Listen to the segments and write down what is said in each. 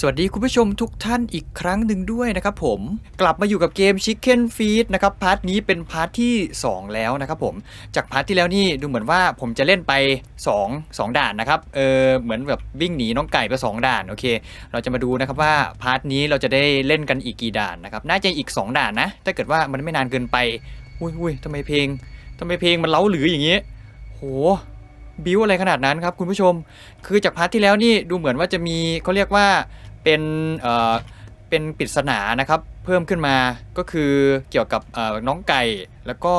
สวัสดีคุณผู้ชมทุกท่านอีกครั้งหนึ่งด้วยนะครับผมกลับมาอยู่กับเกม Chicken Feed นะครับพาร์ทนี้เป็นพาร์ทที่ 2 แล้วนะครับผมจากพาร์ทที่แล้วนี่ดูเหมือนว่าผมจะเล่นไป 2 2 ด่านนะครับเออเหมือนแบบวิ่งหนีน้องไก่ไป 2 ด่านโอเค เราจะมาดูนะครับว่าพาร์ทนี้เราจะได้เล่นกันอีกกี่ด่านนะครับน่าจะอีก 2 ด่านนะถ้าเกิดว่ามันไม่นานเกินไปอุ้ยอุ้ยทำไมเพลงทำไมเพลงมันเล้าหรืออย่างนี้โหบิวอะไรขนาดนั้นครับคุณผู้ชม คือจากพาร์ทที่แล้วนี่ดูเหมือนว่าจะมีเขาเรียกว่า เป็นเอ่อเป็นปริศนานะครับ เพิ่มขึ้นมาก็คือเกี่ยวกับน้องไก่ แล้วก็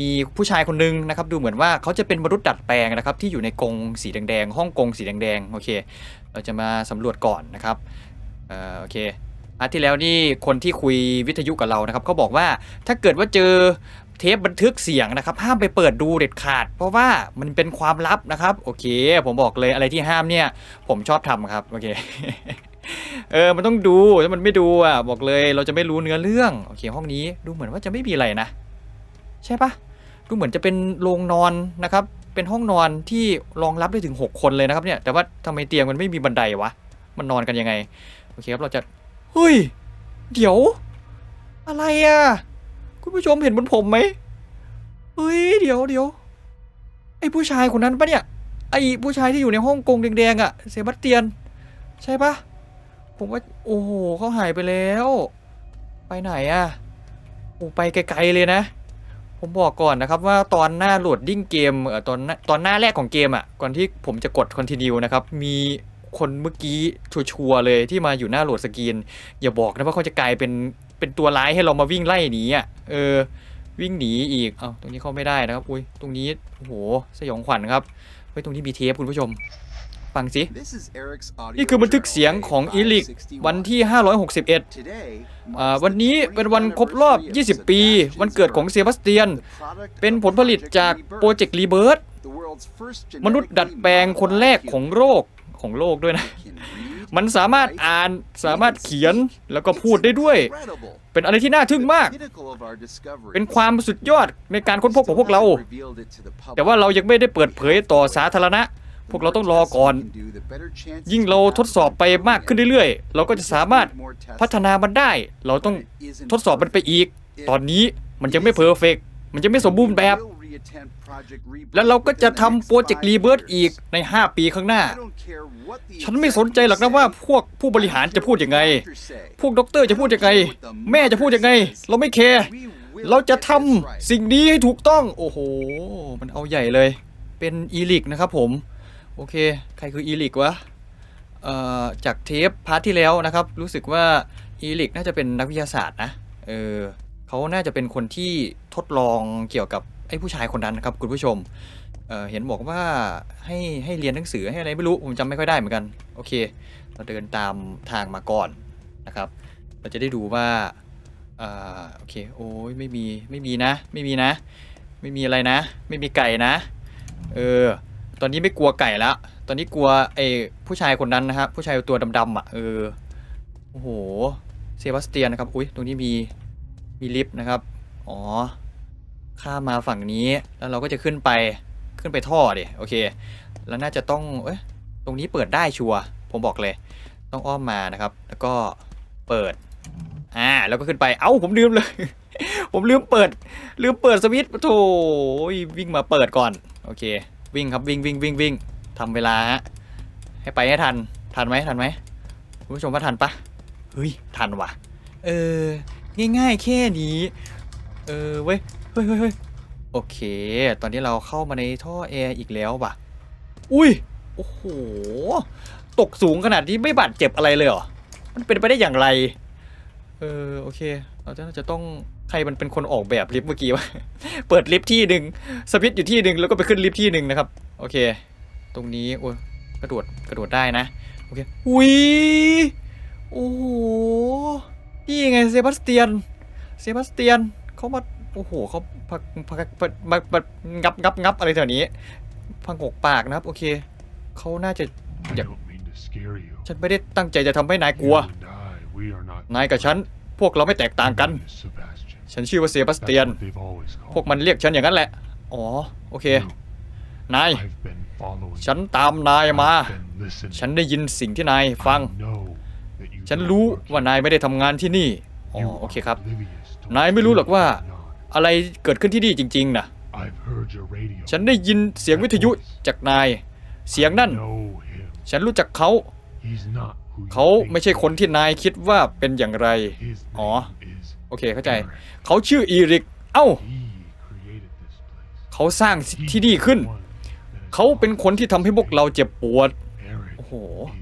มีผู้ชายคนนึงนะครับ ดูเหมือนว่าเขาจะเป็นมนุษย์ดัดแปลงนะครับ ที่อยู่ในกรงสีแดงๆห้องกรงสีแดงๆโอเค เราจะมาสำรวจก่อนนะครับออโอเคพาที่แล้วนี่คนที่คุยวิทยุกับเรานะครับเขาบอกว่าถ้าเกิดว่าเจอเทปบันทึกเสียงนะครับ ห้ามไปเปิดดูเด็ดขาด เพราะว่ามันเป็นความลับนะครับ โอเค ผมบอกเลยอะไรที่ห้ามเนี่ย ผมชอบทำครับโอเค เออ มันต้องดู ถ้ามันไม่ดูอะ บอกเลยเราจะไม่รู้เนื้อเรื่อง โอเค ห้องนี้ดูเหมือนว่าจะไม่มีอะไรนะ ใช่ปะดูเหมือนจะเป็นโรงนอนนะครับ เป็นห้องนอนที่รองรับได้ถึง 6 คนเลยนะครับเนี่ย แต่ว่าทำไมเตียงมันไม่มีบันไดวะ มันนอนกันยังไง โอเคครับ เราจะ เฮ้ย เดี๋ยว อะไรอะ คุณผู้ชมเห็นบนผมไหมเฮ้ย เดี๋ยวเดี๋ยว ไอ้ผู้ชายคนนั้นปะเนี่ย ไอ้ผู้ชายที่อยู่ในห้องกงแดงๆอะ เซบาสเตียน ใช่ปะ ผมว่าโอ้โหเขาหายไปแล้ว ไปไหนอะโอ้ไปไกลๆเลยนะ ผมบอกก่อนนะครับว่าตอนหน้าโหลดดิ้งเกมเอ่อตอนหน้าตอนหน้าแรกของเกมอะก่อนที่ผมจะกด continue นะครับ มีคนเมื่อกี้ชัวร์เลยที่มาอยู่หน้าโหลดสกรีน อย่าบอกนะว่าเขาจะกลายเป็นเป็นตัวร้ายให้เรามาวิ่งไล่หนีอะเออวิ่งหนีอีก เอ้าตรงนี้เข้าไม่ได้นะครับ อุ้ย ตรงนี้ โอ้โห สยองขวัญครับ เฮ้ย ตรงนี้มีเทปคุณผู้ชม ฟังสินี่นี่คืคืออบับันนทึทึกกเสีเสียยงงขขอองงอีอีลิลิกกวัวันนที่ที่ 561อ่าวันนี้เป็นวันครบรอบ 20 ปี วันเกิดของเซบาสเตียน เป็เป็นนผผลลผผลิลิตตจาจากกโปโปรรเจเจกกต์ต์รีรีเบิเบิร์ร์มนุษย์ดัดแปลงคนแรกของโลกของโลกด้วยนะ มัมันนสาสามารรถถอ่าอ่านนสาสามามารรถถเขีเขียยนนแล้วก็ก็พูพูดดได้ได้ด้ด้ววยยเป็เป็นนอะอะไรไรที่ที่น่าน่าทึ่ทึ่งงมามากกเป็นความสุดยอดในการค้นพบของพวกเรา แต่แต่ว่าว่าเราเรายังไม่ได้เปิดเผยต่อสาธารณะ พวกเราต้องรอก่อน ยิ่งเราทดสอบไปมากขึ้นเรื่อยๆ เราก็จะสามารถพัฒนามันได้ เราต้องทดสอบมันไปอีก ตอนนี้มันยังไม่เพอร์เฟกมันยังไม่สมบูรณ์แบบ แล้วเราก็จะทำโปรเจกต์รีเบิร์อีกใน 5 ปีข้างหน้า ฉันไม่สนใจหรอกนะว่าพวกผู้บริหารจะพูดยังไง พวกด็อกเตอร์จะพูดยังไง แม่จะพูดยังไง เราไม่แคร์เราจะทำสิ่งนี้ให้ถูกต้อง โอ้โห มันเอาใหญ่เลย เป็นอีลิกนะครับผม โอเค ใครคืออีลิกวะจากเทปพาร์ทที่แล้วนะครับ รู้สึกว่าอีลิกน่าจะเป็นนักวิทยาศาสตร์นะ เออเขาน่าจะเป็นคนที่ทดลองเกี่ยวกับไอ้ผู้ชายคนนั้นนะครับคุณผู้ชมเเห็นบอกว่าให้ให้เรียนหนังสือให้อะไรไม่รู้ผมจำไม่ค่อยได้เหมือนกัน โอเค เราเดินตามทางมาก่อนนะครับ เราจะได้ดูว่าอ่าโอเค โอ้ยไม่มีไม่มีนะ ไม่มีนะ ไม่มีอะไรนะ ไม่มีไก่นะ เออ ตอนนี้ไม่กลัวไก่แล้วตอนนี้กลัวไอ้ผู้ชายคนนั้นนะครับ ผู้ชายตัวดำๆอะ เออ โอ้โห เซบาสเตียนนะครับ อุ้ยตรงนี้มี มีลิฟต์นะครับ อ๋อ ข้ามมาฝั่งนี้ แล้วเราก็จะขึ้นไป ขึ้นไปท่อดิ โอเค แล้วน่าจะต้อง เอ้ยตรงนี้เปิดได้ชัวร์ ผมบอกเลย ต้องอ้อมมานะครับ แล้วก็เปิด อ่า แล้วก็ขึ้นไป เอ้า ผมลืมเลย ผมลืมเปิด ลืมเปิดสวิตช์โถยวิ่งมาเปิดก่อน โอเค วิ่งครับวิ่งวิ่งวิ่งวิ่งทำเวลาฮะให้ไปให้ทันทันไหมทันไหมคุณผู้ชมว่าทันปะเฮ้ยทันว่ะ เออ ง่ายๆแค่นี้ เออเว้ยเฮ้ยเฮ้ยโอเค ตอนนี้เราเข้ามาในท่อแอร์อีกแล้วว่ะ อุ้ยโอ้โหตกสูงขนาดนี้ไม่บาดเจ็บอะไรเลยเหรอมันเป็นไปได้อย่างไร เออโอเค เราจะจะต้องใครมันเป็นคนออกแบบลิฟต์เมื่อกี้วะ เปิดลิฟต์ที่หนึ่งสวิตช์อยู่ที่หนึ่งแล้วก็ไปขึ้นลิฟต์ที่หนึ่งนะครับ โอเค ตรงนี้โอ้กระโดดกระโดดได้นะ โอเคอุ้ยโอ้โห นี่ไงเซบาสเตียน เซบาสเตียนเขามา โอ้โหเขาพักพักพักมามางับงับงับอะไรแถวนี้ พังกกปากนะครับ โอเค เขาน่าจะ I Yep. don't mean to scare you. ฉันไม่ได้ตั้งใจจะทำให้นายกลัว You and I, we are not นายกับฉัน พวกเราไม่แตกต่างกัน Sebastian. ฉันชื่อว่าเซบาส That's เตียน what they've always พวก called มันเรียกฉันอย่างนั้นแหละ อ๋อ โอเค You. นาย I've been following ฉันตามนายมา I've been listening. ฉันได้ยินสิ่งที่นายฟัง I know ฉันรู้ว่านายไม่ได้ทำงานที่นี่ อ๋อ You โอเค are ครับ oblivious to นาย what's ไม่รู้หรอกว่า going on. อะไรเกิดขึ้นที่นี่จริงๆนะ I've heard your radio. ฉันได้ยินเสียงวิทยุจากนาย เสียงนั่น know him. ฉันรู้จักเขา He's not who you เขา think ไม่ใช่คนที่นายคิดว่าเป็นอย่างไร His อ๋อ name is โอเคเข้าใจ Eric. เขาชื่ออีริก เอ้า He created this place. เขาสร้าง He ที่นี่ is ขึ้น the one that has เขาเป็นคนที่ทำให้พวกเราเจ็บปวด Eric โอ้โห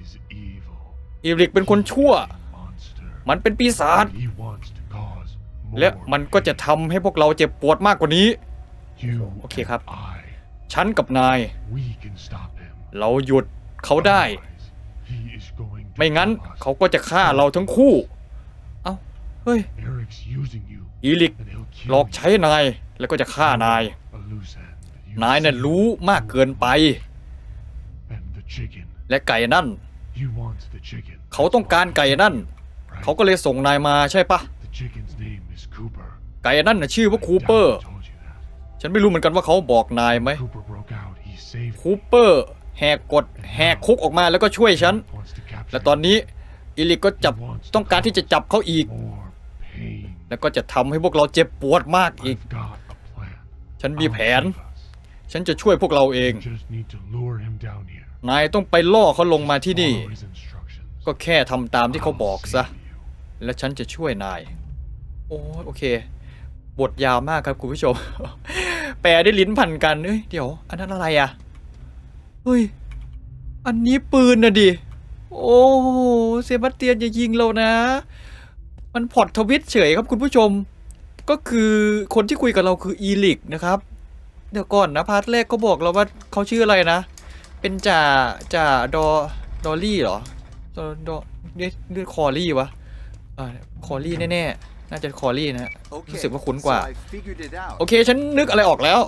is evil. อีริกเป็นคนชั่ว He is a monster. มันเป็นปีศาจ He wants to cause และ more มันก็จะ pain. ทำให้พวกเราเจ็บปวดมากกว่านี้ You โอเคครับ and I, ฉันกับนาย we can stop him. เราหยุดเขาได้ Otherwise, he is going to ไม่งั้น kill us. เขาก็จะฆ่าเราทั้งคู่ เอ้า เฮ้ย Eric's using you, อีริก and he'll kill หลอกใช้นาย แล้วก็จะฆ่านาย you. A loose end that you นายน่ะ see รู้มากเกินไป And the chicken. และไก่นั่น He wants the chicken. เขาต้องการไก่นั่น Right? เขาก็เลยส่งนายมาใช่ปะ The chicken's name is Cooper. ไก่นั่นน่ะชื่อว่า I คูเปอร์ doubt he told you that. ฉันไม่รู้เหมือนกันว่าเขาบอกนายไหม Cooper broke out. He saved คูเปอร์แหกกฎแหกคุกออกมาแล้วก็ช่วยฉัน wants to capture และตอนนี้อีลิกก็จับต้องการที่จะจับเขาอีก more pain. แล้วก็จะทำให้พวกเราเจ็บปวดมากอีก I've got a plan. ฉันมี I'll แผน save us. ฉันจะช่วยพวกเราเอง You just need to lure him down here. นายต้องไปล่อเขาลงมาที่นี่ Follow his instructions. ก็แค่ทำตามที่เขาบอก I'll ซะ save you. และฉันจะช่วยนาย โอ้ยโอเค บทยาวมากครับคุณผู้ชม แปลได้ลิ้นพันกัน เอ้ยเดี๋ยว อันนั้นอะไรอะ เฮ้ย อันนี้ปืนนะดิ โอ้โหเซบาสเตียนอย่ายิงเรานะ มันพอดทวิตเฉยครับคุณผู้ชม ก็คือคนที่คุยกับเราคืออีลิกนะครับ เดี๋ยวก่อนนะพาร์ทแรกก็บอกเราว่าเขาชื่ออะไรนะ เป็นจ่าจ่าดอดอลลี่เหรอดอดอเรียกเรียกคอรี่วะอ่าคอรี่แน่ๆ น่าจะคอรี่นะฮะรู้สึกว่าคุ้นกว่า โอเคฉันนึกอะไรออกแล้ว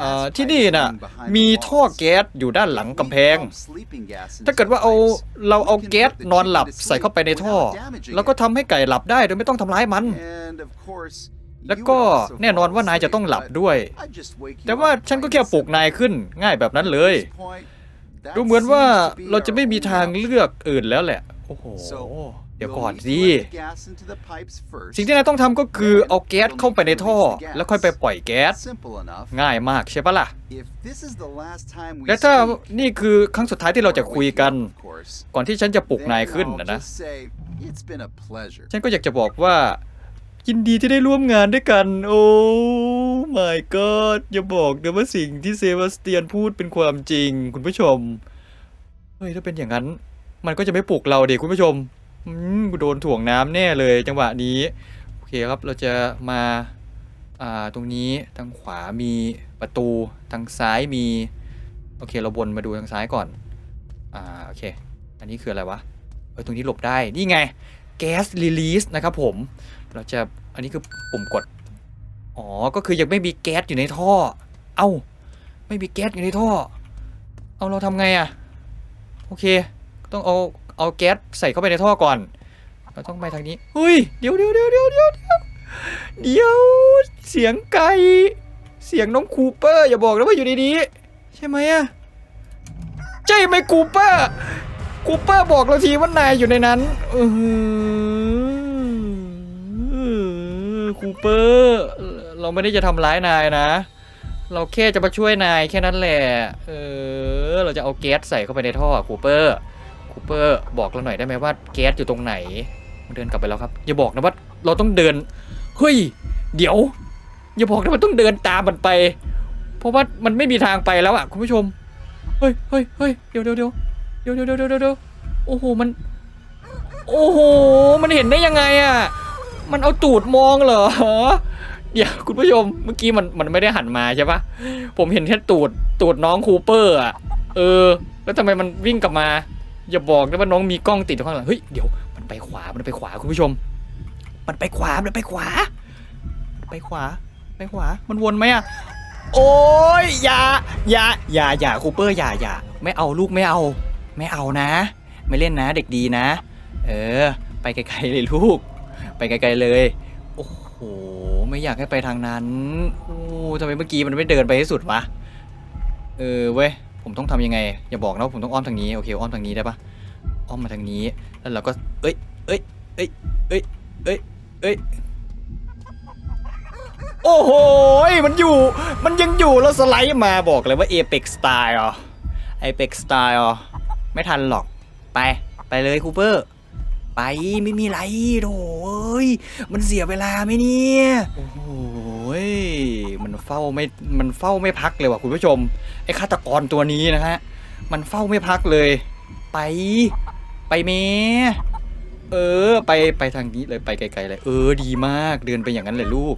เอ่อที่นี่น่ะมีท่อแก๊สอยู่ด้านหลังกำแพง ถ้าเกิดว่าเอาเราเอาแก๊สนอนหลับใส่เข้าไปในท่อ แล้วก็ทำให้ไก่หลับได้โดยไม่ต้องทำร้ายมันแล้วก็แน่นอนว่านายจะต้องหลับด้วย แต่ว่าฉันก็แค่ปลุกนายขึ้นง่ายแบบนั้นเลย ดูเหมือนว่าเราจะไม่มีทางเลือกอื่นแล้วแหละ โอ้โหเดี๋ยวก่อนสิสิ่งที่นายต้องทำก็คือเอาแก๊สเข้าไปในท่อ แล้วค่อยไปปล่อยแก๊ส ง่ายมากใช่ปะล่ะ และและถ้าถ้านี่คือครั้งสุดท้ายที่เราจะคุยกันก่ก่อนที่ฉันจะปลุกนายขึ้นนะนะ ฉันก็อยากจะบอกว่า ยินดีที่ได้ร่วมงานด้วยกัน โอ้ my god อย่าบอกนะว่าสิ่งที่เซบาสเตียนพูดเป็นความจริง คุณผู้ชม เฮ้ยถ้าเป็นอย่างนั้น มันก็จะไม่ปลุกเราเด็กคุณผู้ชม อืมกูโดนถ่วงน้ำแน่เลยจังหวะนี้ โอเคครับเราจะมาอ่าตรงนี้ทางขวามีประตูทางซ้ายมีโอเคเราวนมาดูทางซ้ายก่อนอ่าโอเค อันนี้คืออะไรวะเออตรงนี้หลบได้นี่ไงแก๊สรีลีสนะครับผมเราจะอันนี้คือปุ่มกดอ๋อก็คือยังไม่มีแก๊สอยู่ในท่อ เอ้าไม่มีแก๊สอยู่ในท่อ เอาเราทำไงอะโอเค ต้องเอา เอาแก๊สใส่เข้าไปในท่อก่อน เราต้องไปทางนี้เฮ้ยเดี๋ยวเดี๋ยวเดี๋ยวเดี๋ยวเดี๋ยวเดี๋ยวเดี๋ยวเสียงไก่เสียงน้องคูเปอร์อย่าบอกนะว่าอยู่ในนี้ใช่ไหมอะใช่ไหมคูเปอร์คูเปอร์บอกเราทีว่านายอยู่ในนั้นเออคูเปอร์เราไม่ได้จะทำร้ายนายนะ เราแค่จะมาช่วยนายแค่นั้นแหละเออเราจะเอาแก๊สใส่เข้าไปในท่อคูเปอร์ คูเปอร์บอกเราหน่อยได้ไหมว่าแก๊สอยู่ตรงไหนเดินกลับไปแล้วครับ อย่าบอกนะว่าเราต้องเดินเฮ้ยเดี๋ยว อย่าบอกนะว่าต้องเดินตามมันไป เพราะว่ามันไม่มีทางไปแล้วอะคุณผู้ชมเฮ้ยเฮ้ยเฮ้ยเดี๋ยวเดี๋ยวเดี๋ยวเดี๋ยวเดี๋ยวเดี๋ยวเดี๋ยวโอ้โหมัน โอ้โหมันเห็นได้ยังไงอะมันเอาตูดมองเหรอเดี๋ยวคุณผู้ชมเมื่อกี้มันมันไม่ได้หันมาใช่ปะผมเห็นแค่ตูดตูดน้องคูเปอร์อะเออ แล้วทำไมมันวิ่งกลับมา อย่าบอกนะว่าน้องมีกล้องติดอยู่ข้างหลังเฮ้ยเดี๋ยวมันไปขวามันไปขวาคุณผู้ชม มันไปขวามันไปขวา ไปขวาไปขวา มันวนไหมอะโอ้ยอย่าอย่าอย่าอย่าคูเปอร์อย่าอย่าไม่เอาลูกไม่เอา ไม่เอานะ ไม่เล่นนะเด็กดีนะ เออ ไปไกลๆเลยลูก ไปไกลๆเลย โอ้โหไม่อยากให้ไปทางนั้นโอ้ทำไมเมื่อกี้มันไม่เดินไปให้สุดวะเออเว้ย ผมต้องทำยังไง อย่าบอกนะว่าผมต้องอ้อมทางนี้ โอเค อ้อมทางนี้ได้ปะอ้อมมาทางนี้ แล้วเราก็ เอ้ย เอ้ย เอ้ย เอ้ย เอ้ย เอ้ย โอ้โห มันอยู่ มันยังอยู่ แล้วสไลด์มาบอกเลยว่า Apex Style อะ Apex Style อะไม่ทันหรอก ไป ไปเลยคูเปอร์ ไป ไม่มีไรโถเอ้ยมันเสียเวลาไหมเนี่ย โอ้โห ย มันเฝ้าไม่ มันเฝ้าไม่พักเลยว่ะคุณผู้ชม ไอ้ฆาตกรตัวนี้นะฮะ มันเฝ้าไม่พักเลย ไป ไปเมเออ ไป ไปทางนี้เลย ไปไกลๆเลย เออ ดีมาก เดินไปอย่างนั้นเลยลูก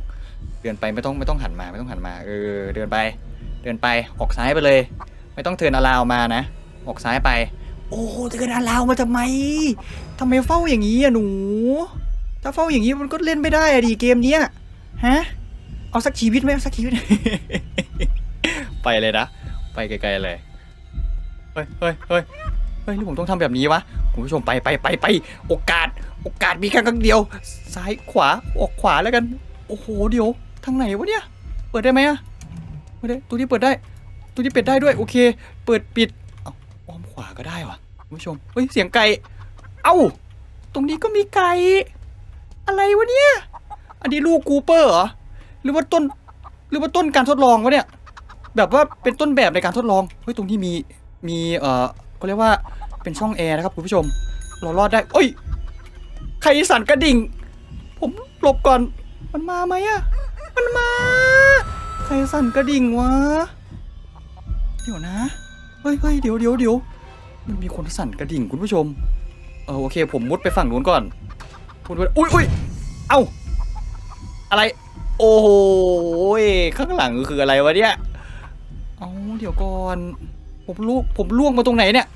เดินไปไม่ต้องไม่ต้องหันมา ไม่ต้องหันมา เออ เดินไป เดินไป ออกซ้ายไปเลย ไม่ต้องเทินอาลาวมานะ ออกซ้ายไป โอ้เทินอาลาวมาทำไมทำไมเฝ้าอย่างนี้อะหนู ถ้าเฝ้าอย่างนี้มันก็เล่นไม่ได้อะดีเกมเนี้ยฮะ เอาสักชีวิตไหมเอาสักชีวิต ไปเลยนะ ไปไกลๆเลย เฮ้ยเฮ้ยเฮ้ยเฮ้ยหรือผมต้องทำแบบนี้วะ คุณผู้ชมไปไปไปไปโอกาส โอกาสมีแค่ครั้งเดียว ซ้ายขวา ออกขวาแล้วกัน โอ้โห เดี๋ยว ทางไหนวะเนี่ย เปิดได้ไหมอะเปิดได้ ตัวนี้เปิดได้ ตัวนี้เปิดได้ด้วย โอเค เปิดปิด เอาอ้อมขวาก็ได้วะคุณผู้ชม เฮ้ย เสียงไก่ เอ้า ตรงนี้ก็มีไก่ อะไรวะเนี่ย อันนี้ลูกกูเปอร์เหรอ หรือว่าต้น หรือว่าต้นการทดลองวะเนี่ย แบบว่าเป็นต้นแบบในการทดลอง เฮ้ย ตรงนี้มี มี เอ่อเขาเรียกว่า เป็นช่องแอร์นะครับคุณผู้ชม เรารอดได้เอ้ย ใครสั่นกระดิ่ง ผมหลบก่อน มันมาไหมอะ มันมา ใครสั่นกระดิ่งวะ เดี๋ยวนะ เฮ้ยเฮ้ยเดี๋ยวเดี๋ยวเดี๋ยวมันมีคนสั่นกระดิ่งคุณผู้ชม เออโอเค ผมมุดไปฝั่งนู้นก่อนมุดไปอุ้ยอุ้ยเอ้า อะไร โอ้โหข้างหลังคืออะไรวะเนี่ยเอาเดี๋ยวก่อน ผมล่วงผมล่วงมาตรงไหนเนี่ย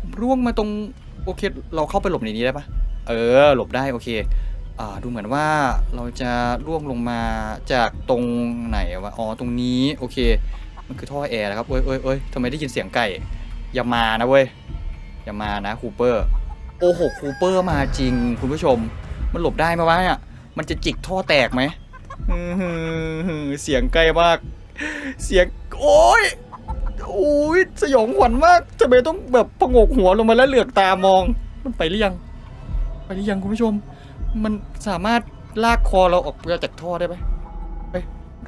ผมล่วงมาตรงโอเค เราเข้าไปหลบในนี้ได้ปะเออ หลบได้โอเคอ่าดูเหมือนว่าเราจะล่วงลงมาจากตรงไหนวะอ๋อตรงนี้โอเค มันคือท่อแอร์นะครับเอ้ยเอ้ยเอ้ยทำไมได้ยินเสียงไก่ อย่ามานะเว้ยอย่ามานะคูเปอร์โอ้โหคูเปอร์มาจริงคุณผู้ชม มันหลบได้ไหมวะเนี่ยมันจะจิกท่อแตกไหม เสียงใกล้มาก เสียง โอ้ยโอ้ยสยองขวัญมากทำไมต้องแบบพงกหัวลงมาแล้วเหลือกตามอง มันไปหรือยัง ไปหรือยังคุณผู้ชม มันสามารถลากคอเราออกจากท่อได้ไหมไป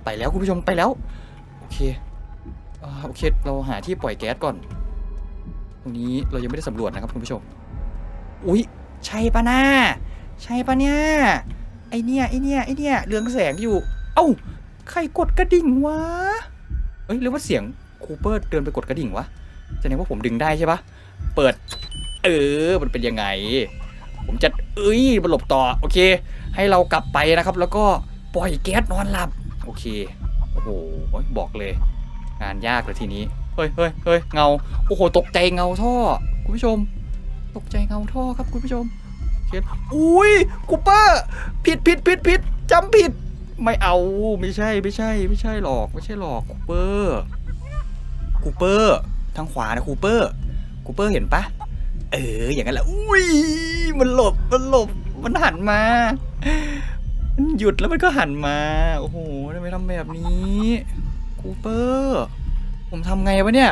ไปแล้วคุณผู้ชมไปแล้ว โอเคอโอเคเราหาที่ปล่อยแก๊สก่อน ตรงนี้เรายังไม่ได้สำรวจนะครับคุณผู้ชม อุ๊ย ใช่ปะน้าใช่ปะเนี่ย ไอเนี่ยไอเนี่ยไอเนี่ยเรืองแสงอยู่ เอ้าใครกดกระดิ่งวะเอ้ยหรือว่าเสียงคูเปอร์เดินไปกดกระดิ่งวะแสดงว่าผมดึงได้ใช่ปะเปิด เออ มันเป็นยังไง ผมจะเอ้ยมันหลบต่อ โอเค ให้เรากลับไปนะครับ แล้วก็ปล่อยแก๊สนอนหลับ โอเค โอ้โห บอกเลย งานยากเลยทีนี้ เฮ้ยเฮ้ยเฮ้ยเงา โอ้โห ตกใจเงาท่อ คุณผู้ชม ตกใจเงาท่อครับคุณผู้ชม เขียนอุ้ยคูเปอร์ผิดผิดผิดผิดจำผิด ไม่เอาไม่ใช่ไม่ใช่ ไม่ใช่หรอกไม่ใช่หรอกคูเปอร์คูเปอร์ทางขวานะคูเปอร์คูเปอร์เห็นปะเอออย่างนั้นแหละอุ้ยมันหลบมันหลบมันหันมามันหยุดแล้วมันก็หันมาโอ้โหทำไมทำแบบนี้คูเปอร์ผมทำไงวะเนี่ย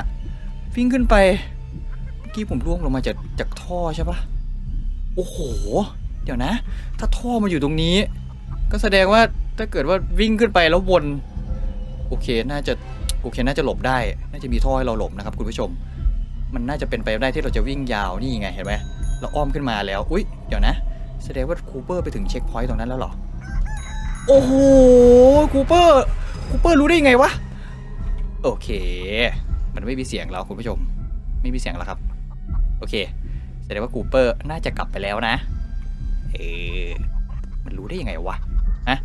วิ่งขึ้นไปเมื่อกี้ผมร่วงลงมาจากจากท่อใช่ปะ โอ้โห เดี๋ยวนะ ถ้าท่อมาอยู่ตรงนี้ ก็แสดงว่าถ้าเกิดว่าวิ่งขึ้นไปแล้ววน โอเค น่าจะ โอเค น่าจะหลบได้ น่าจะมีท่อให้เราหลบนะครับคุณผู้ชม มันน่าจะเป็นไปได้ที่เราจะวิ่งยาว นี่ไง เห็นไหมเราอ้อมขึ้นมาแล้ว อุ๊ย เดี๋ยวนะ แสดงว่าคูเปอร์ไปถึงเช็คพอยต์ตรงนั้นแล้วหรอ โอ้โห คูเปอร์ คูเปอร์รู้ได้ยังไงวะ โอเค มันไม่มีเสียงแล้วคุณผู้ชม ไม่มีเสียงแล้วครับ โอเค แสดงว่าคูเปอร์น่าจะกลับไปแล้วนะ เออมันรู้ได้ยังไงวะฮะ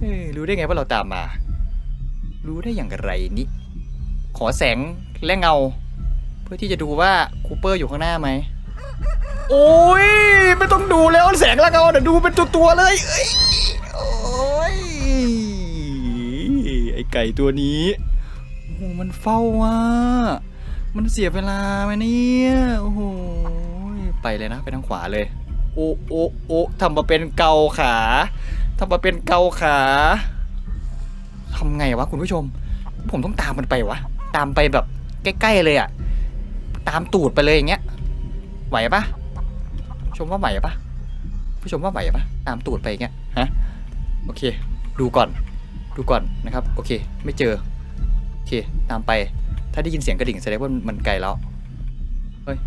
เออรู้ได้ไงว่าเราตามมา รู้ได้อย่างไรนี่ขอแสงและเงา เพื่อที่จะดูว่าคูเปอร์อยู่ข้างหน้าไหมโอ้ยไม่ต้องดูแล้วแสงและเงาเดี๋ยวดูเป็นตัวๆเลยเอ้ยโอ้ยไอไก่ตัวนี้โอ้มันเฝ้าว่ะ มันเสียเวลาไหมเนี่ยโอ้โหไปเลยนะไปทางขวาเลย โอ้โอ้โอ้ทำมาเป็นเกาขาทำมาเป็นเกาขาทำไงวะคุณผู้ชม ผมต้องตามมันไปวะตามไปแบบใกล้ๆเลยอะตามตูดไปเลยอย่างเงี้ยไหวปะชมว่าไหวปะผู้ชมว่าไหวปะตามตูดไปอย่างเงี้ยฮะโอเค ดูก่อน ดูก่อนนะครับ โอเค ไม่เจอ โอเค ตามไป ถ้าได้ยินเสียงกระดิ่งแสดงว่ามันไกลแล้ว เฮ้ย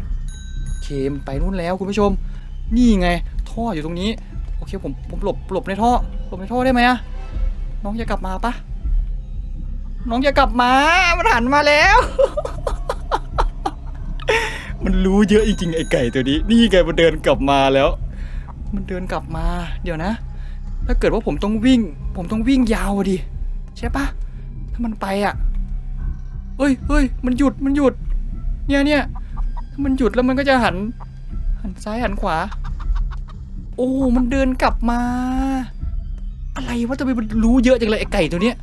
เคมไปนู่นแล้วคุณผู้ชม นี่ไง ท่ออยู่ตรงนี้ โอเคผมผมหลบหลบในท่อหลบในท่อได้ไหมอะน้องจะกลับมาปะน้องจะกลับมา มันหันมาแล้ว มันรู้เยอะจริงๆไอ้ไก่ตัวนี้ นี่ไงมันเดินกลับมาแล้ว มันเดินกลับมา เดี๋ยวนะ ถ้าเกิดว่าผมต้องวิ่ง ผมต้องวิ่งยาวดิ ใช่ปะถ้ามันไปอะ เฮ้ยเฮ้ยมันหยุดมันหยุด เนี่ยเนี่ยมันหยุดแล้วมันก็จะหัน หันซ้ายหันขวา โอ้ มันเดินกลับมา อะไรวะทำไมมันรู้เยอะจังเลยไอ้ไก่ตัวเนี้ย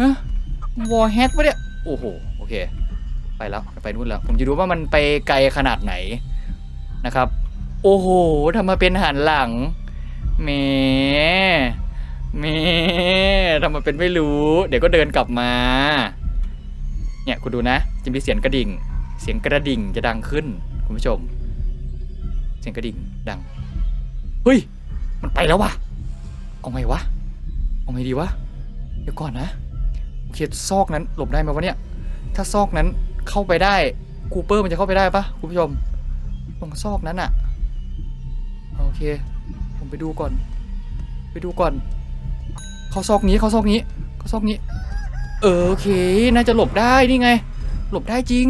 ฮะวอร์แฮกปะเนี่ยโอ้โหโอเค ไปแล้วไปนู่นแล้ว ผมจะดูว่ามันไปไกลขนาดไหนนะครับ โอ้โหทำมาเป็นหันหลังแหมแมทำมาเป็นไม่รู้ เดี๋ยวก็เดินกลับมา เนี่ยคุณดูนะจะมีเสียงกระดิ่ง เสียงกระดิ่งจะดังขึ้น คุณผู้ชม เสียงกระดิ่งดังเฮ้ยมันไปแล้ววะเอาไงวะเอาไงดีวะเดี๋ยวก่อนนะโอเคซอกนั้นหลบได้ไหมวะเนี่ย ถ้าซอกนั้นเข้าไปได้คูเปอร์มันจะเข้าไปได้ปะคุณผู้ชมตรงซอกนั้นอะโอเค ผมไปดูก่อน ไปดูก่อน เข้าซอกนี้เข้าซอกนี้เข้าซอกนี้ เออโอเค น่าจะหลบได้นี่ไง หลบได้จริง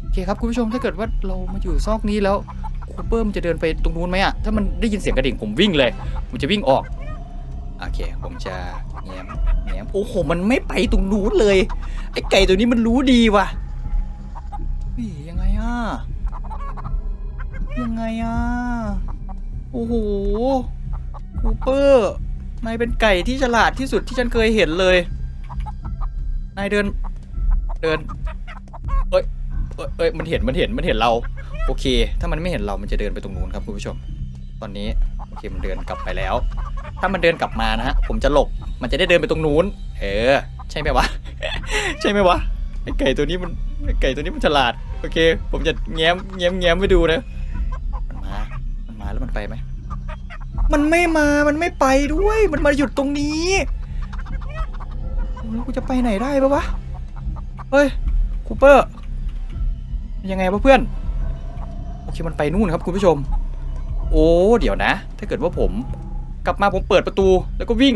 โอเคครับคุณผู้ชมถ้าเกิดว่าเรามาอยู่ซอกนี้แล้วคูเปอร์มันจะเดินไปตรงนู้นไหมอะถ้ามันได้ยินเสียงกระดิ่งผมวิ่งเลย ผมจะวิ่งออกโอเค ผมจะแง้มแง้มโอ้โหมันไม่ไปตรงนู้นเลย ไอ้ไก่ตัวนี้มันรู้ดีว่ะเฮ้ยยังไงอะยังไงอะโอ้โหคูเปอร์นายเป็นไก่ที่ฉลาดที่สุดที่ฉันเคยเห็นเลย นายเดิน เดินเอ้ยเอ้ยเอ้ยมันเห็นมันเห็นมันเห็นเรา โอเค ถ้ามันไม่เห็นเรามันจะเดินไปตรงนู้นครับคุณผู้ชม ตอนนี้โอเคมันเดินกลับไปแล้ว ถ้ามันเดินกลับมานะฮะผมจะหลบมันจะได้เดินไปตรงนู้น เออ ใช่ไหมวะ ใช่ไหมวะไอไก่ตัวนี้มันไอไก่ตัวนี้มันฉลาดโอเค ผมจะแง้มแง้มแง้มไปดูนะมันมา มันมาแล้วมันไปไหมมันไม่มามันไม่ไปด้วย มันมาหยุดตรงนี้ แล้วกูจะไปไหนได้ปะวะ เฮ้ย คูเปอร์ ยังไงวะเพื่อน โอเค มันไปนู่นครับคุณผู้ชม โอ้ เดี๋ยวนะ ถ้าเกิดว่าผม กลับมาผมเปิดประตูแล้วก็วิ่ง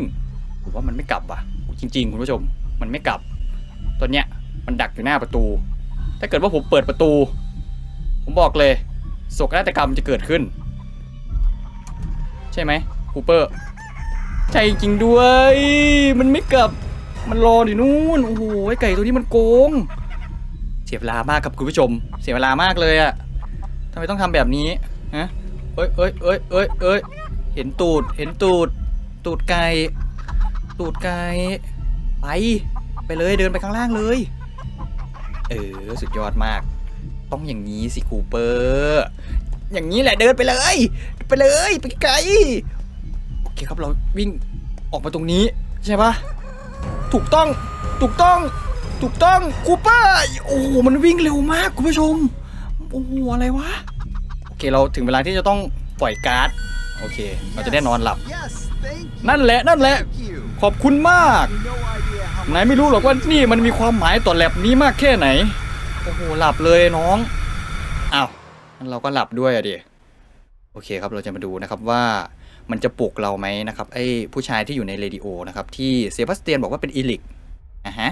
ผมว่ามันไม่กลับว่ะ จริง ๆ คุณผู้ชม มันไม่กลับ ตอนเนี้ย มันดักอยู่หน้าประตู ถ้าเกิดว่าผมเปิดประตู ผมบอกเลยโศกนาฏกรรมจะเกิดขึ้น ใช่ไหมคูเปอร์ ใช่จริงด้วย มันไม่กลับ มันรออยู่นู่น โอ้โหไอ้ไก่ตัวนี้มันโกง เสียเวลามากครับคุณผู้ชม เสียเวลามากเลยอะทำไมต้องทำแบบนี้ ฮะ เอ้ยเอ้ยเอ้ยเอ้ยเอ้ยเห็นตูด เห็นตูด ตูดไก่ ตูดไก่ ไป ไปเลย เดินไปข้างล่างเลย เออ สุดยอดมาก ต้องอย่างนี้สิคูเปอร์ อย่างนี้แหละเดินไปเลย ไปเลย ไปไกล โอเคครับเราวิ่งออกมาตรงนี้ใช่ปะ ถูกต้องถูกต้องถูกต้องคูเปอร์โอ้โหมันวิ่งเร็วมากคุณผู้ชมโอ้โหอะไรวะโอเคเราถึงเวลาที่จะต้องปล่อยการ์ดโอเค เราจะได้นอนหลับ Yes, thank you. นั่นแหละนั่นแหละ Thank you. ขอบคุณมาก No idea how นายไม่รู้หรอกว่านี่มันมีความหมายต่อแลบนี้มากแค่ไหนโอ้โหหลับเลยน้องอ้าวงั้นเราก็หลับด้วยอะดิโอเคครับเราจะมาดูนะครับว่า มันจะปลุกเราไหมนะครับไอ้ผู้ชายที่อยู่ในเรดิโอนะครับที่เซบาสเตียนบอกว่าเป็นอีลิกอะฮะ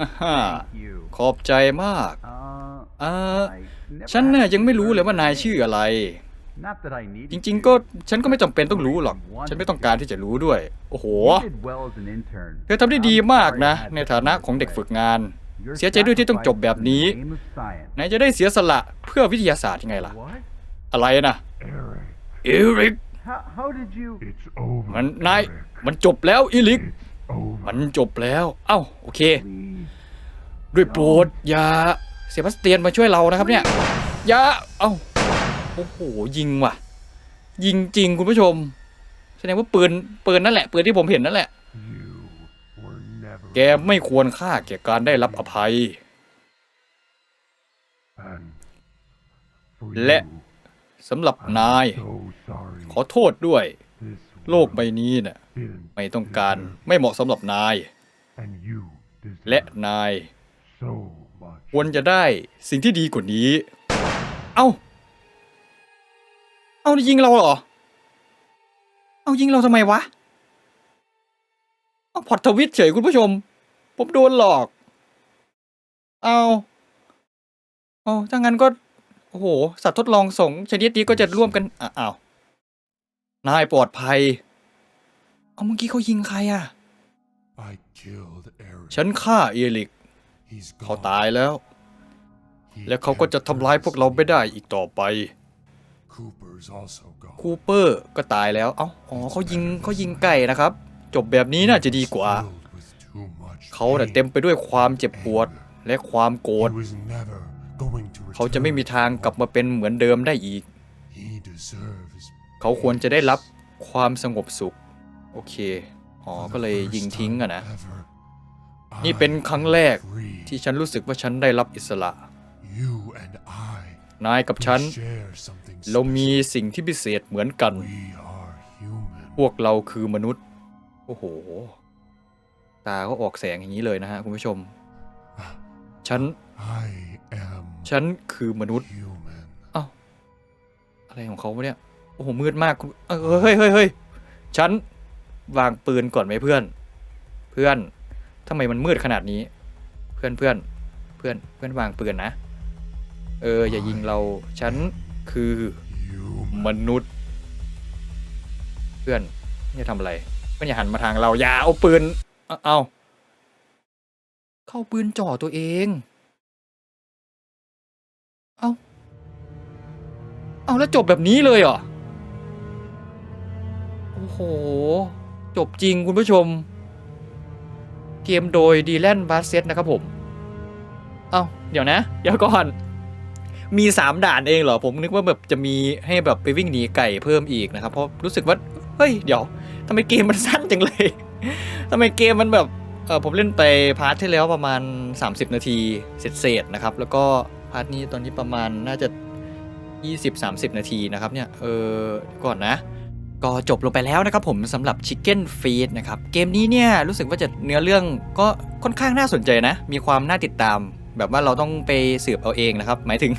อ่าฮะ Thank you. ขอบใจมาก Uh, เออ I never ฉันน่ะ had ยังไม่รู้เลย heard ว่านาย his ชื่อ name. อะไร Not that I needed จริง to. ๆก็ฉันก็ไม่จำเป็นต้องรู้หรอก ฉันไม่ต้องการที่จะรู้ด้วย โอ้โห You did well as an intern. เธอทำได้ดีมากนะ ในฐานะของเด็กฝึกงาน Your เสียใจด้วยที่ต้องจบแบบนี้ sacrifice in the name of science. นายจะได้เสียสละเพื่อวิทยาศาสตร์ยังไงล่ะ What? อะไรนะ Eric, เอริก How, how did you? it's over. มันนาย Eric. มันจบแล้วอีลิก It's over. มันจบแล้ว เอ้าโอเค Please. ด้วยโปรดอย่าเซบาสเตียนมาช่วยเรานะครับเนี่ยอย่าเอ้าโอ้โหยิงว่ะ ยิงจริงคุณผู้ชม แสดงว่าปืนปืนนั่นแหละปืนที่ผมเห็นนั่นแหละ You were never. แกไม่ควรค่าแก่การได้รับอภัย And For และ you, สำหรับนาย so sorry. ขอโทษด้วย This โลก world ใบนี้น่ะ didn't ไม่ต้องการ deserve ไม่เหมาะสำหรับนาย And you deserve และนาย so much. ควรจะได้สิ่งที่ดีกว่านี้ เอ้า เอ้ายิงเราเหรอ เอ้ายิงเราทำไมวะ เอาพอดทวิตเฉยคุณผู้ชม ผมโดนหลอก เอา เอาถ้างั้นก็ โอ้โห สัตว์ทดลองสองชนิดนี้ก็จะร่วมกันอะอ้าว นายปลอดภัย เอาเมื่อกี้เขายิงใครอะ I killed Eric. ฉันฆ่าเอลิก He's เขา gone. ตายแล้ว He และเขาก็จะทำร้ายพวกเราไม่ได้อีกต่อไป Cooper's also gone. คูเปอร์ก็ตายแล้ว เอ้า อ๋อเขายิงเขายิงไก่นะครับ จบแบบนี้น่าจะดีกว่า Filled with too much เขาน่ะ pain. เต็มไปด้วยความเจ็บปวดและความโกรธ เขาจะไม่มีทางกลับมาเป็นเหมือนเดิมได้อีก เขาควรจะได้รับความสงบสุข โอเค อ๋อ ก็เลยยิงทิ้งอะนะ นี่เป็นครั้งแรกที่ฉันรู้สึกว่าฉันได้รับอิสระ นายกับฉัน เรามีสิ่งที่พิเศษเหมือนกัน พวกเราคือมนุษย์ โอ้โห ตาก็ออกแสงอย่างนี้เลยนะฮะ คุณผู้ชม ฉัน I am ฉันคือมนุษย์ human. อะไรของเขาวะเนี่ย โอ้โห มืดมากคุณเออเฮ้ยเฮ้ยเฮ้ยฉันวางปืนก่อนไหมเพื่อน เพื่อนทำไมมันมืดขนาดนี้ เพื่อนเพื่อนเพื่อนเพื่อนวางปืนนะ เออ อย่ายิงเรา ฉันคือ Human. มนุษย์ เพื่อนจะทำอะไรเพื่อนอย่าหันมาทางเราอย่าเอาปืน เอาเอาเข้าปืนจ่อตัวเอง เอาเอาแล้วจบแบบนี้เลยเหรอ โอ้โห จบจริงคุณผู้ชม เกมโดยดีแลนบาสเซตนะครับผม เอาเดี๋ยวนะ เดี๋ยวก่อน มีสามด่านเองเหรอ ผมนึกว่าแบบจะมีให้แบบไปวิ่งหนีไก่เพิ่มอีกนะครับ เพราะรู้สึกว่า เฮ้ย เดี๋ยวทำไมเกมมันสั้นจังเลยทำไมเกมมันแบบเออผมเล่นไปพาร์ทที่แล้วประมาณ 30 นาทีเศษๆนะครับ แล้วก็าร์ทนี้ตอนนี้ประมาณน่าจะ 20-30 นาทีนะครับเนี่ย เออก่อนนะ ก็จบลงไปแล้วนะครับผมสำหรับ Chicken Feed นะครับ เกมนี้เนี่ยรู้สึกว่าจะเนื้อเรื่องก็ค่อนข้างน่าสนใจนะ มีความน่าติดตามแบบว่าเราต้องไปสืบเอาเองนะครับ หมายถึง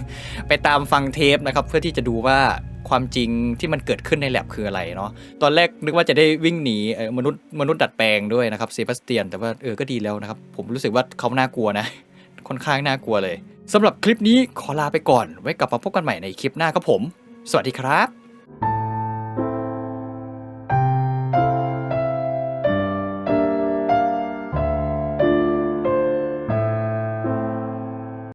ไปตามฟังเทปนะครับ เพื่อที่จะดูว่าความจริงที่มันเกิดขึ้นในแลบคืออะไรเนาะตอนแรกนึกว่าจะได้วิ่งหนีเออมนุษย์มนุษย์ดัดแปลงด้วยนะครับเซบาสเตียน แต่ว่าเออก็ดีแล้วนะครับ ผมรู้สึกว่าเขาน่ากลัวนะ ค่อนข้างน่ากลัวเลย สำหรับคลิปนี้ขอลาไปก่อน ไว้กลับมาพบกันใหม่ในคลิปหน้าครับผม สวัสดีครับ